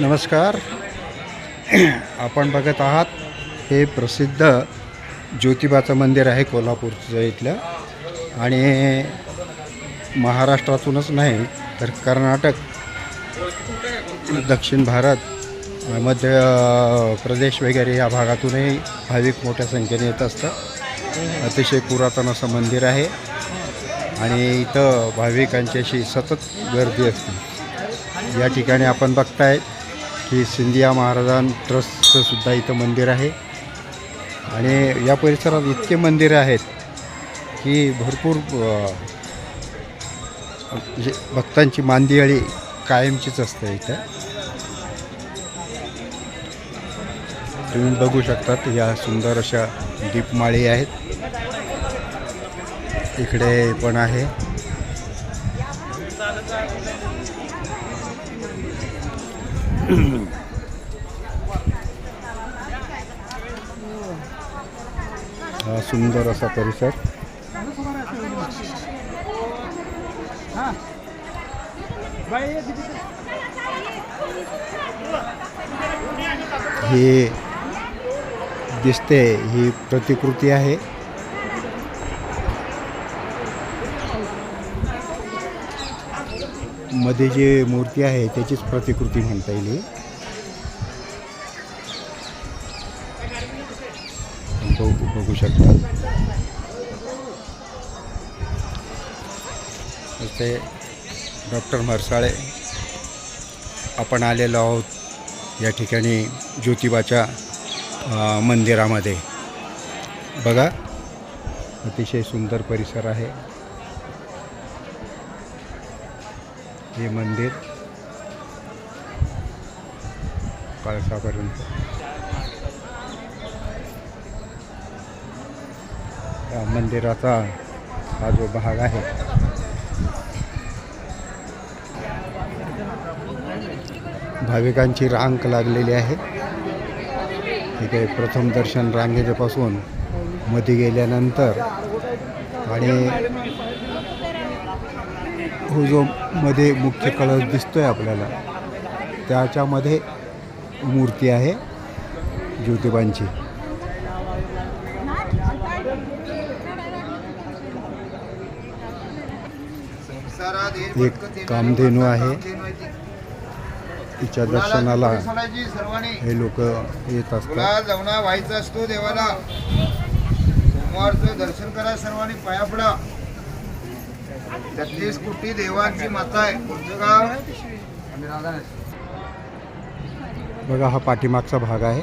नमस्कार. आपण बघत आहात हे प्रसिद्ध ज्योतिबाचं मंदिर आहे कोल्हापूरचं इथलं. आणि महाराष्ट्रातूनच नाही तर कर्नाटक दक्षिण भारत मध्य प्रदेश वगैरे या भागातूनही भाविक मोठ्या संख्येने येत असतं अतिशय पुरातन असं मंदिर आहे. आणि इथं भाविकांच्याशी सतत गर्दी असते. या ठिकाणी आपण बघताय की सिंधिया महाराजां ट्रस्टचंसुद्धा इथं मंदिर आहे. आणि या परिसरात इतके मंदिरं आहेत की भरपूर म्हणजे भक्तांची मांदियाळी कायमचीच असते इथं. तुम्ही बघू शकतात या सुंदर अशा दीपमाळी आहेत. इकडे पण आहे. हा सुंदर असा परिसर. हे दिसते ही प्रतिकृती आहे. मध्ये जी मूर्ती आहे त्याचीच प्रतिकृती म्हणता येईल बघू बघू शकता. ते डॉक्टर मरसाळे आपण आलेलो आहोत या ठिकाणी ज्योतिबाच्या मंदिरामध्ये. बघा अतिशय सुंदर परिसर आहे. हे मंदिर कळसापर्यंत या मंदिराचा हा जो भाग आहे भाविकांची रांग लागलेली आहे. तिथे प्रथम दर्शन रांगेच्यापासून मध्ये गेल्यानंतर आणि हो जो मध्ये मुख्य कळस दिसतोय आपल्याला त्याच्यामध्ये मूर्ती आहे ज्योतिबांची. एक कामधेनू आहे. तिच्या दर्शनाला हे लोक येत असतात. जवना व्हायचा असतो देवाला. सोमवारचं दर्शन करा सर्वांनी पाया पडा. छत्तीस कोटी देवांची माता आहे कोणतं गाव? बघा हा पाठीमागचा भाग आहे.